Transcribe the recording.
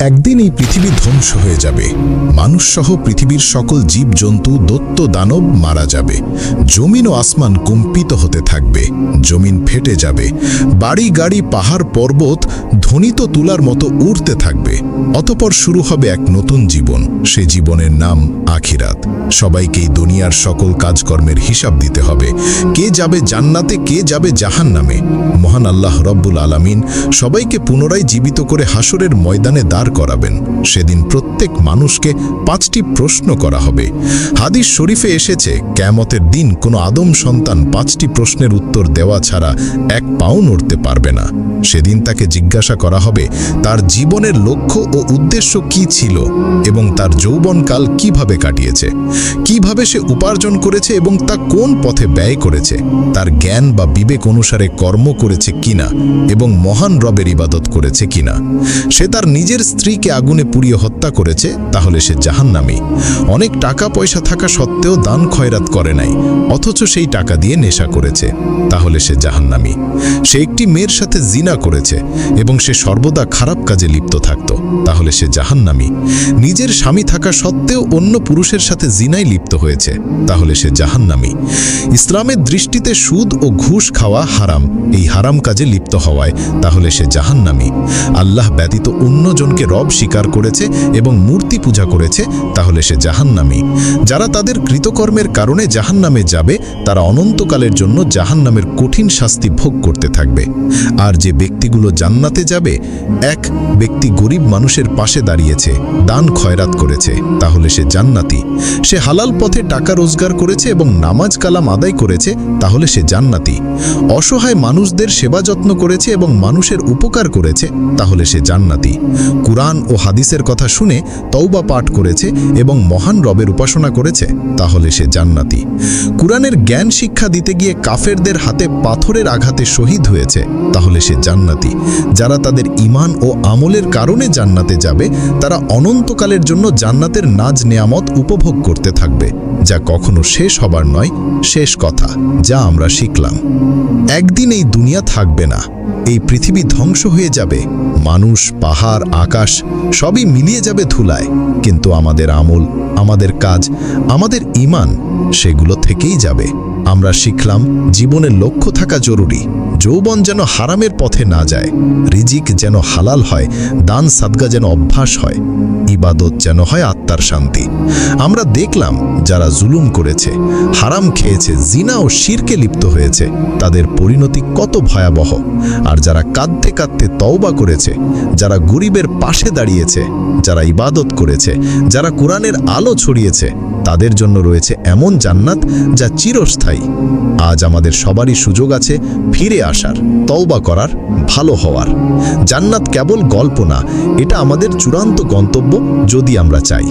একদিন এই পৃথিবী ধ্বংস হয়ে যাবে। মানুষসহ পৃথিবীর সকল জীবজন্তু দত্ত দানব মারা যাবে। জমিন ও আসমান কম্পিত হতে থাকবে। জমিন ফেটে যাবে। বাড়ি, গাড়ি, পাহাড়, পর্বত ধ্বনিত তুলার মতো উড়তে থাকবে। অতপর শুরু হবে এক নতুন জীবন। সে জীবনের নাম আখিরাত। সবাইকেই দুনিয়ার সকল কাজকর্মের হিসাব দিতে হবে। কে যাবে জান্নাতে, কে যাবে জাহান্নামে? মহান আল্লাহ রব্বুল আলামিন সবাইকে পুনরায় জীবিত করে হাসরের ময়দানে দাঁড় করাবেন। সেদিন প্রত্যেক মানুষকে পাঁচটি প্রশ্ন করা হবে। হাদিস শরীফে এসেছে, ক্যামতের দিন কোনো আদম সন্তান পাঁচটি প্রশ্নের উত্তর দেওয়া ছাড়া এক পাও নড়তে পারবে না। সেদিন তাকে জিজ্ঞাসা করা হবে, তার জীবনের লক্ষ্য ও উদ্দেশ্য কি ছিল এবং তার যৌবনকাল কীভাবে কাটিয়েছে? কীভাবে সে উপার্জন করেছে এবং তা কোন পথে ব্যয় করেছে, তার জ্ঞান বা বিবেক অনুসারে কর্ম করেছে কিনা এবং মহান রবের ইবাদত করেছে কিনা। সে তার নিজের স্ত্রীকে আগুনে পুড়িয়ে হত্যা করেছে, তাহলে সে জাহান্নামী। অনেক টাকা পয়সা থাকা সত্ত্বেও দান খয়রাত করে নাই, অথচ সেই টাকা দিয়ে নেশা করেছে, তাহলে সে জাহান্নামী। সে একটি মেয়ের সাথে জিনা করেছে এবং সে সর্বদা খারাপ কাজে লিপ্ত থাকত, তাহলে সে জাহান্নামী। নিজের স্বামী থাকা সত্ত্বেও অন্য পুরুষের সাথে জিনায় লিপ্ত হয়েছে, তাহলে সে জাহান্নামী। ইসলামের দৃষ্টিতে সুদ ও ঘুষ খাওয়া হারাম। এই হারাম কাজে লিপ্ত হওয়ায় তাহলে সে জাহান্নামী। আল্লাহ ব্যতীত অন্যজনকে রব স্বীকার করেছে এবং মূর্তি পূজা করেছে, তাহলে সে জাহান্নামী। যারা তাদের কৃতকর্মের কারণে জাহান্নামে যাবে, তারা অনন্তকালের জন্য জাহান্নামের কঠিন শাস্তি ভোগ করতে থাকবে। আর যে ব্যক্তিগুলো জান্নাতে যাবে, এক ব্যক্তি গরিব মানুষের পাশে দাঁড়িয়েছে, দান খয়রাত করেছে, তাহলে সে জান্নাতি। সে হালাল পথে টাকা রোজগার করেছে এবং নামাজ কালাম আদায় করেছে, তাহলে সে জান্নাতি। অসহায় মানুষদের সেবা যত্ন করেছে এবং মানুষের উপকার করেছে, তাহলে সে জান্নাতি। কুরআন ও হাদিসের কথা শুনে তৌবা পাঠ করেছে এবং মহান রবের উপাসনা করেছে, তাহলে সে জান্নাতি। কুরআনের জ্ঞান শিক্ষা দিতে গিয়ে কাফেরদের হাতে পাথরের আঘাতে শহীদ হয়েছে, তাহলে সে জান্নাতি। যারা তাদের ইমান ও আমলের কারণে জান্নাতে যাবে, তারা অনন্তকালের জন্য জান্নাতের নাজ নেয়ামত উপভোগ করতে থাকবে, যা কখনো শেষ হবার নয়, শেষ কথা, যা আমরা শিখলাম। একদিন এই দুনিয়া থাকবে না, এই পৃথিবী ধ্বংস হয়ে যাবে, মানুষ, পাহাড়, আকাশ, সবই মিলিয়ে যাবে ধুলায়। কিন্তু আমাদের আমল, আমাদের কাজ, আমাদের ইমান সেগুলো থেকেই যাবে। আমরা শিখলাম, জীবনের লক্ষ্য থাকা জরুরি। যৌবন যেন হারামের পথে না যায়, রিজিক যেন হালাল হয়, দান সাদগা যেন অভ্যাস হয়, ইবাদত যেন হয় আত্মার শান্তি। আমরা দেখলাম যারা জুলুম করেছে, হারাম খেয়েছে, জিনা ও শিরকে লিপ্ত হয়েছে, তাদের পরিণতি কত ভয়াবহ। আর যারা কাঁদতে কাঁদতে তওবা করেছে, যারা গরিবের পাশে দাঁড়িয়েছে, যারা ইবাদত করেছে, যারা কোরআনের আলো ছড়িয়েছে তাদের জন্য রয়েছে এমন জান্নাত যা চিরস্থায়ী। আজ আমাদের সবারই সুযোগ আছে ফিরে আসার, তওবা করার, ভালো হওয়ার। জান্নাত কেবল গল্প না, এটা আমাদের চূড়ান্ত গন্তব্য যদি আমরা চাই।